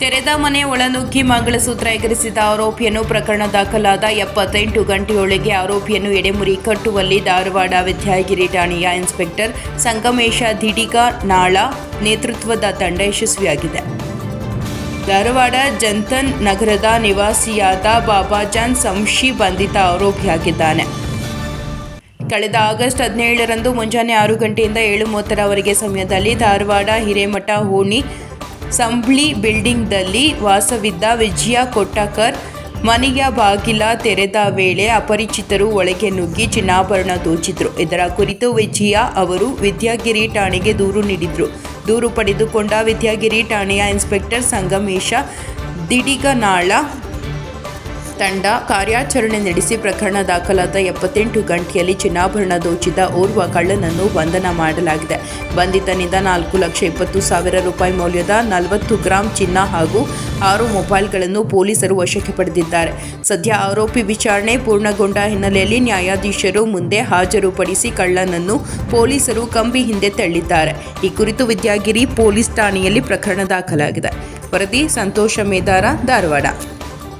ತೆರೆದ ಮನೆ ಒಳನುಗ್ಗಿ ಮಂಗಳಸೂತ್ರ ಎಗರಿಸಿದ ಆರೋಪಿಯನ್ನು ಪ್ರಕರಣ ದಾಖಲಾದ ಎಪ್ಪತ್ತೆಂಟು ಗಂಟೆಯೊಳಗೆ ಆರೋಪಿಯನ್ನು ಎಡೆಮುರಿ ಕಟ್ಟುವಲ್ಲಿ ಧಾರವಾಡ ವಿದ್ಯಾಗಿರಿ ಠಾಣೆಯ ಇನ್ಸ್ಪೆಕ್ಟರ್ ಸಂಗಮೇಶ ದಿಡಿಗ ನಾಳ ನೇತೃತ್ವದ ತಂಡ ಯಶಸ್ವಿಯಾಗಿದೆ. ಧಾರವಾಡ ಜಂತನ್ ನಗರದ ನಿವಾಸಿಯಾದ ಬಾಬಾಜಾನ್ ಸಂಶಿ ಬಂಧಿತ ಆರೋಪಿಯಾಗಿದ್ದಾನೆ. ಕಳೆದ ಆಗಸ್ಟ್ ಹದಿನೇಳರಂದು ಮುಂಜಾನೆ ಆರು ಗಂಟೆಯಿಂದ ಏಳು ಮೂವತ್ತರವರೆಗೆ ಸಮಯದಲ್ಲಿ ಧಾರವಾಡ ಹಿರೇಮಠ ಓಣಿ ಸಂಬ್ಳಿ ಬಿಲ್ಡಿಂಗ್ದಲ್ಲಿ ವಾಸವಿದ್ದ ವಿಜಯ ಕೊಟ್ಟಕರ್, ಮನೆಯ ಬಾಗಿಲ ತೆರೆದ ವೇಳೆ ಅಪರಿಚಿತರು ಒಳಗೆ ನುಗ್ಗಿ ಚಿನ್ನಾಭರಣ ದೋಚಿದ್ರು. ಇದರ ಕುರಿತು ವಿಜಯ ಅವರು ವಿದ್ಯಾಗಿರಿ ಠಾಣೆಗೆ ದೂರು ನೀಡಿದ್ರು. ದೂರು ಪಡೆದುಕೊಂಡ ವಿದ್ಯಾಗಿರಿ ಠಾಣೆಯ ಇನ್ಸ್ಪೆಕ್ಟರ್ ಸಂಗಮೇಶ ದಿಡಿಗನಾಳ ತಂಡ ಕಾರ್ಯಾಚರಣೆ ನಡೆಸಿ ಪ್ರಕರಣ ದಾಖಲಾದ ಎಪ್ಪತ್ತೆಂಟು ಗಂಟೆಯಲ್ಲಿ ಚಿನ್ನಾಭರಣ ದೋಚಿದ ಓರ್ವ ಕಳ್ಳನನ್ನು ಬಂಧನ ಮಾಡಲಾಗಿದೆ. ಬಂಧಿತನಿಂದ ನಾಲ್ಕು ಲಕ್ಷ ಇಪ್ಪತ್ತು ಸಾವಿರ ರೂಪಾಯಿ ಮೌಲ್ಯದ ನಲವತ್ತು ಗ್ರಾಂ ಚಿನ್ನ ಹಾಗೂ ಆರು ಮೊಬೈಲ್ಗಳನ್ನು ಪೊಲೀಸರು ವಶಕ್ಕೆ ಪಡೆದಿದ್ದಾರೆ. ಸದ್ಯ ಆರೋಪಿ ವಿಚಾರಣೆ ಪೂರ್ಣಗೊಂಡ ಹಿನ್ನೆಲೆಯಲ್ಲಿ ನ್ಯಾಯಾಧೀಶರು ಮುಂದೆ ಹಾಜರುಪಡಿಸಿ ಕಳ್ಳನನ್ನು ಪೊಲೀಸರು ಕಂಬಿ ಹಿಂದೆ ತಳ್ಳಿದ್ದಾರೆ. ಈ ಕುರಿತು ವಿದ್ಯಾಗಿರಿ ಪೊಲೀಸ್ ಠಾಣೆಯಲ್ಲಿ ಪ್ರಕರಣ ದಾಖಲಾಗಿದೆ. ವರದಿ ಸಂತೋಷ ಮೇದಾರ, ಧಾರವಾಡ.